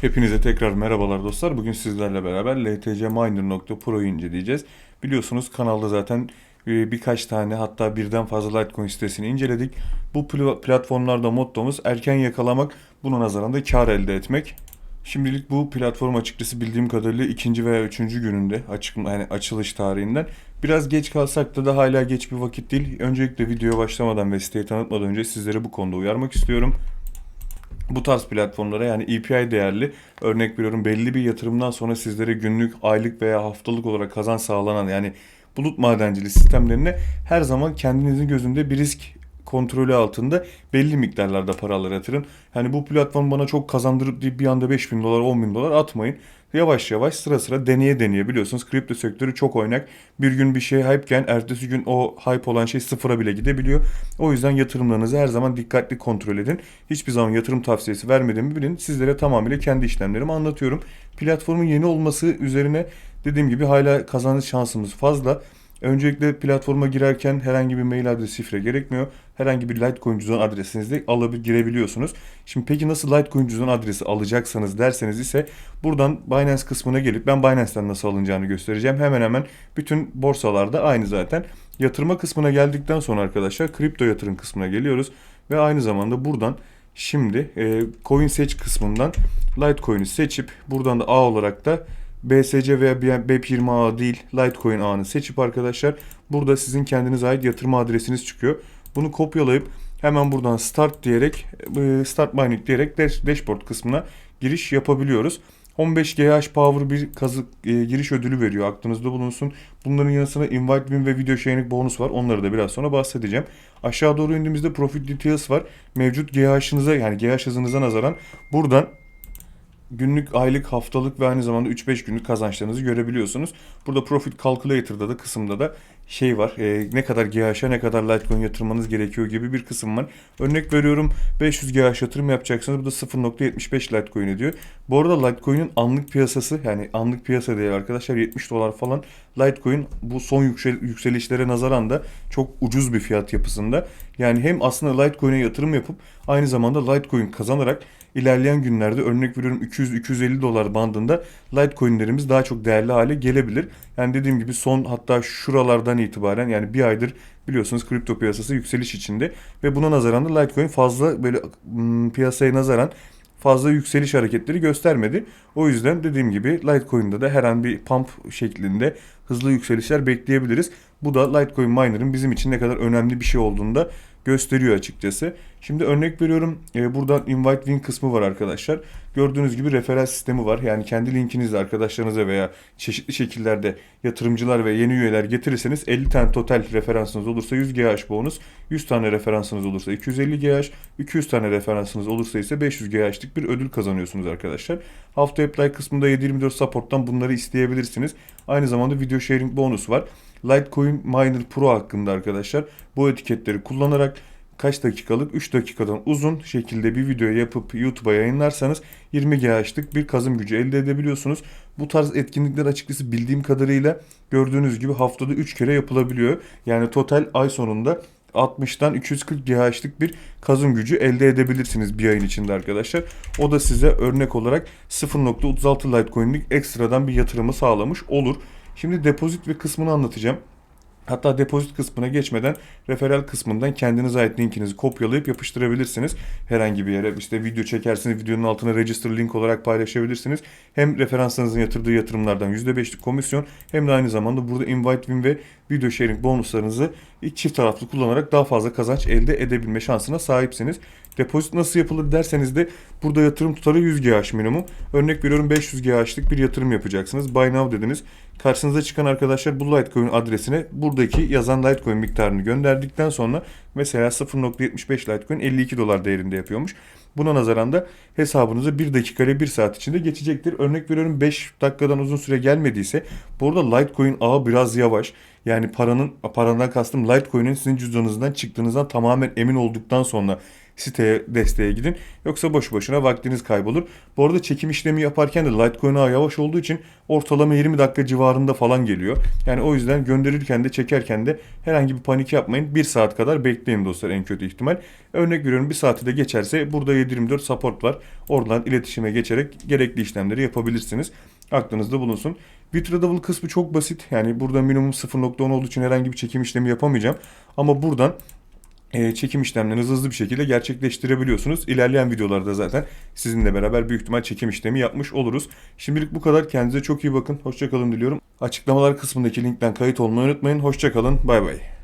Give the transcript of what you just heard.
Hepinize tekrar merhabalar dostlar. Bugün sizlerle beraber ltcminer.pro'yu inceleyeceğiz. Biliyorsunuz kanalda zaten e, birkaç tane hatta birden fazla Litecoin sitesini inceledik. Bu pl- platformlarda mottomuz erken yakalamak, buna nazaran da kar elde etmek. Şimdilik bu platform açıkçası bildiğim kadarıyla ikinci veya üçüncü gününde açık yani açılış tarihinden. Biraz geç kalsak da da hala geç bir vakit değil. Öncelikle videoya başlamadan ve siteyi tanıtmadan önce sizleri bu konuda uyarmak istiyorum bu tarz platformlara yani EPI değerli örnek veriyorum belli bir yatırımdan sonra sizlere günlük, aylık veya haftalık olarak kazanç sağlanan yani bulut madenciliği sistemlerine her zaman kendinizin gözünde bir risk kontrolü altında belli miktarlarda paralar yatırın. Yani bu platform bana çok kazandırıp deyip bir anda 5 bin dolar 10 bin dolar atmayın. Yavaş yavaş sıra sıra deneye deneye biliyorsunuz kripto sektörü çok oynak. Bir gün bir şey hype'ken ertesi gün o hype olan şey sıfıra bile gidebiliyor. O yüzden yatırımlarınızı her zaman dikkatli kontrol edin. Hiçbir zaman yatırım tavsiyesi vermediğimi bilin. Sizlere tamamıyla kendi işlemlerimi anlatıyorum. Platformun yeni olması üzerine dediğim gibi hala kazanç şansımız fazla. Öncelikle platforma girerken herhangi bir mail adresi şifre gerekmiyor. Herhangi bir Litecoin cüzdan adresinizle alıp girebiliyorsunuz. Şimdi peki nasıl Litecoin cüzdan adresi alacaksanız derseniz ise buradan Binance kısmına gelip ben Binance'ten nasıl alınacağını göstereceğim. Hemen hemen bütün borsalarda aynı zaten. Yatırma kısmına geldikten sonra arkadaşlar kripto yatırım kısmına geliyoruz. Ve aynı zamanda buradan şimdi e, coin seç kısmından Litecoin'i seçip buradan da A olarak da BSC veya BEP20A değil Litecoin ağını seçip arkadaşlar burada sizin kendinize ait yatırım adresiniz çıkıyor. Bunu kopyalayıp hemen buradan start diyerek e, start mining diyerek dashboard kısmına giriş yapabiliyoruz. 15 GH Power bir kazık e, giriş ödülü veriyor aklınızda bulunsun. Bunların yanı sıra invite win ve video sharing bonus var. Onları da biraz sonra bahsedeceğim. Aşağı doğru indiğimizde profit details var. Mevcut GH'ınıza yani GH hızınıza nazaran buradan günlük, aylık, haftalık ve aynı zamanda 3-5 günlük kazançlarınızı görebiliyorsunuz. Burada Profit Calculator'da da kısımda da şey var. E, ne kadar GH'a ne kadar Litecoin yatırmanız gerekiyor gibi bir kısım var. Örnek veriyorum 500 GH yatırım yapacaksınız. Bu da 0.75 Litecoin ediyor. Bu arada Litecoin'in anlık piyasası yani anlık piyasa değeri arkadaşlar 70 dolar falan. Litecoin bu son yüksel, yükselişlere nazaran da çok ucuz bir fiyat yapısında. Yani hem aslında Litecoin'e yatırım yapıp aynı zamanda Litecoin kazanarak ilerleyen günlerde örnek veriyorum 200-250 dolar bandında Litecoin'lerimiz daha çok değerli hale gelebilir. Yani dediğim gibi son hatta şuralardan itibaren yani bir aydır biliyorsunuz kripto piyasası yükseliş içinde ve buna nazaran da Litecoin fazla böyle ım, piyasaya nazaran fazla yükseliş hareketleri göstermedi. O yüzden dediğim gibi Litecoin'de de her an bir pump şeklinde hızlı yükselişler bekleyebiliriz. Bu da Litecoin miner'ın bizim için ne kadar önemli bir şey olduğunu da gösteriyor açıkçası. Şimdi örnek veriyorum e, buradan invite win kısmı var arkadaşlar. Gördüğünüz gibi referans sistemi var. Yani kendi linkinizle arkadaşlarınıza veya çeşitli şekillerde yatırımcılar ve yeni üyeler getirirseniz 50 tane total referansınız olursa 100 GH bonus, 100 tane referansınız olursa 250 GH, 200 tane referansınız olursa ise 500 GH'lik bir ödül kazanıyorsunuz arkadaşlar. Hafta apply kısmında 724 support'tan bunları isteyebilirsiniz. Aynı zamanda video sharing bonus var. Litecoin Miner Pro hakkında arkadaşlar bu etiketleri kullanarak kaç dakikalık 3 dakikadan uzun şekilde bir video yapıp YouTube'a yayınlarsanız 20 GH'lık bir kazım gücü elde edebiliyorsunuz. Bu tarz etkinlikler açıkçası bildiğim kadarıyla gördüğünüz gibi haftada 3 kere yapılabiliyor. Yani total ay sonunda 60'tan 240 GH'lık bir kazım gücü elde edebilirsiniz bir ayın içinde arkadaşlar. O da size örnek olarak 0.36 Litecoin'lik ekstradan bir yatırımı sağlamış olur. Şimdi depozit ve kısmını anlatacağım. Hatta depozit kısmına geçmeden referral kısmından kendinize ait linkinizi kopyalayıp yapıştırabilirsiniz. Herhangi bir yere işte video çekersiniz videonun altına register link olarak paylaşabilirsiniz. Hem referanslarınızın yatırdığı yatırımlardan %5'lik komisyon hem de aynı zamanda burada invite win ve video sharing bonuslarınızı çift taraflı kullanarak daha fazla kazanç elde edebilme şansına sahipsiniz. Depozit nasıl yapılır derseniz de burada yatırım tutarı 100 GH minimum. Örnek veriyorum 500 GH'lık bir yatırım yapacaksınız. Buy now dediniz. Karşınıza çıkan arkadaşlar bu Litecoin adresine buradaki yazan Litecoin miktarını gönderdikten sonra mesela 0.75 Litecoin 52 dolar değerinde yapıyormuş. Buna nazaran da hesabınıza 1 dakika ile 1 saat içinde geçecektir. Örnek veriyorum 5 dakikadan uzun süre gelmediyse burada Litecoin ağı biraz yavaş. Yani paranın parandan kastım Litecoin'in sizin cüzdanınızdan çıktığınızdan tamamen emin olduktan sonra siteye desteğe gidin. Yoksa boş boşuna vaktiniz kaybolur. Bu arada çekim işlemi yaparken de Litecoin ağı yavaş olduğu için ortalama 20 dakika civarında falan geliyor. Yani o yüzden gönderirken de çekerken de herhangi bir panik yapmayın. 1 saat kadar bekleyin dostlar en kötü ihtimal. Örnek veriyorum bir saati de geçerse burada 724 support var. Oradan iletişime geçerek gerekli işlemleri yapabilirsiniz. Aklınızda bulunsun. Bitradable kısmı çok basit. Yani burada minimum 0.10 olduğu için herhangi bir çekim işlemi yapamayacağım. Ama buradan e, çekim işlemlerinizi hızlı bir şekilde gerçekleştirebiliyorsunuz. İlerleyen videolarda zaten sizinle beraber büyük ihtimal çekim işlemi yapmış oluruz. Şimdilik bu kadar. Kendinize çok iyi bakın. Hoşçakalın diliyorum. Açıklamalar kısmındaki linkten kayıt olmayı unutmayın. Hoşçakalın. Bay bay.